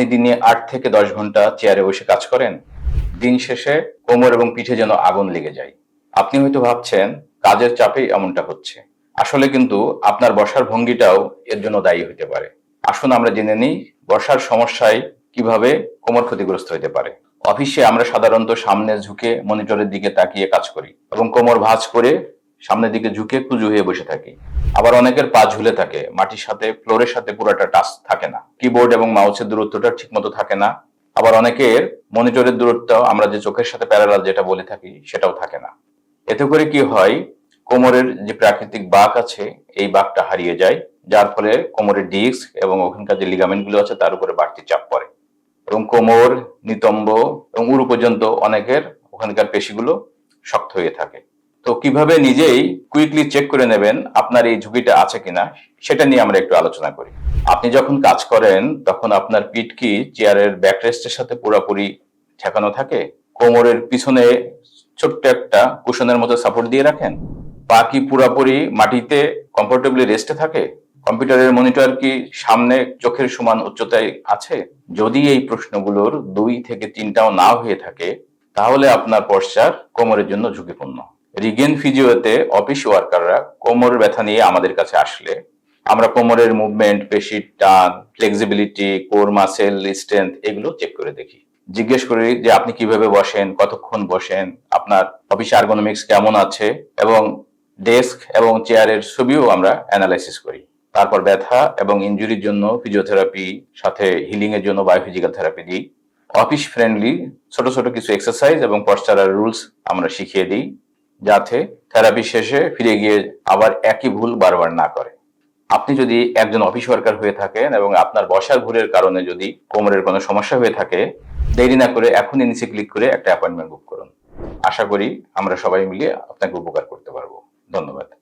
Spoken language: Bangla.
আপনি দিনে আট থেকে দশ ঘণ্টা চেয়ারে বসে কাজ করেন? দিন শেষে কোমর এবং পিঠে যেন আগুন লেগে যায়। আপনি হয়তো ভাবছেন, কাজের চাপেই এমনটা হচ্ছে। আসলে কিন্তু আপনার বসার ভঙ্গিটাও এর জন্য দায়ী হতে পারে। আসুন আমরা জেনে নিই, বসার সমস্যায় কীভাবে কোমর ক্ষতিগ্রস্ত হতে পারে। অফিসে আমরা সাধারণত সামনে ঝুঁকে মনিটরের দিকে তাকিয়ে কাজ করি এবং কোমর ভাঁজ করে সামনের দিকে ঝুঁকে কুজু হয়ে বসে থাকি। আবার অনেকের পা ঝুলে থাকে, মাটির সাথে, ফ্লোরের সাথে পুরোটা টাচ থাকে না। কিবোর্ড এবং মাউসের দূরত্বটা ঠিকমতো থাকে না। আবার অনেকের মনিটরের দূরত্ব, আমরা যে চোখের সাথে প্যারালাল যেটা বলে থাকি, সেটাও থাকে না। এতে করে কি হয়, কোমরের যে প্রাকৃতিক বাঁক আছে, এই বাঁকটা হারিয়ে যায়, যার ফলে কোমরের ডিস্ক এবং ওখানকার যে লিগামেন্টগুলো আছে, তার উপরে বাড়তি চাপ পড়ে। এবং কোমর, নিতম্ব এবং উরু পর্যন্ত অনেকের ওখানকার পেশিগুলো শক্ত হয়ে থাকে। তো কীভাবে নিজেই কুইকলি চেক করে নেবেন আপনার এই ঝুঁকিটা আছে কিনা, সেটা নিয়ে আমরা একটু আলোচনা করি। আপনি যখন কাজ করেন, তখন আপনার পিঠ কি চেয়ারের ব্যাকরেস্টের সাথে পুরোপুরি ঠেকানো থাকে? কোমরের পিছনে ছোট্ট একটা কুশনের মতো সাপোর্ট দিয়ে রাখেন? পা কি পুরাপুরি মাটিতে কমফোর্টেবলি রেস্টে থাকে? কম্পিউটারের মনিটর কি সামনে চোখের সমান উচ্চতায় আছে? যদি এই প্রশ্নগুলোর দুই থেকে তিনটাও না হয়ে থাকে, তাহলে আপনার পশ্চার কোমরের জন্য ঝুঁকিপূর্ণ। রিগেন ফিজিওতে অফিস ওয়ার্কাররা কোমর ব্যথা নিয়ে আমাদের কাছে আসলে। আমরা কোমরের মুভমেন্ট পেশির টান ফ্লেক্সিবিলিটি কোর মাসেল স্ট্রেংথ এগুলো চেক করে দেখি। জিজ্ঞেস করি যে আপনি কীভাবে বসেন, কতক্ষণ বসেন, আপনার অফিস আর্গোনমিক্স কেমন আছে এবং ডেস্ক এবং চেয়ারের ছবিও আমরা অ্যানালাইসিস করি। তারপর ব্যথা এবং ইনজুরির জন্য ফিজিওথেরাপি সাথে হিলিং এর জন্য বায়োফিজিক্যাল থেরাপি দিই। অফিস ফ্রেন্ডলি ছোট ছোট কিছু এক্সারসাইজ এবং পশ্চারার রুলস আমরা শিখিয়ে দিই। যাতে থেরাপি শেষে ফিরে গিয়ে আবার একই ভুল বারবার না করে। আপনি যদি একজন অফিস ওয়ার্কার হয়ে থাকেন এবং আপনার বসার ভুলের কারণে যদি কোমরের কোনো সমস্যা হয়ে থাকে, দেরি না করে এখনই নিচে ক্লিক করে একটা অ্যাপয়েন্টমেন্ট বুক করুন। আশা করি আমরা সবাই মিলে আপনাকে উপকার করতে পারব। ধন্যবাদ।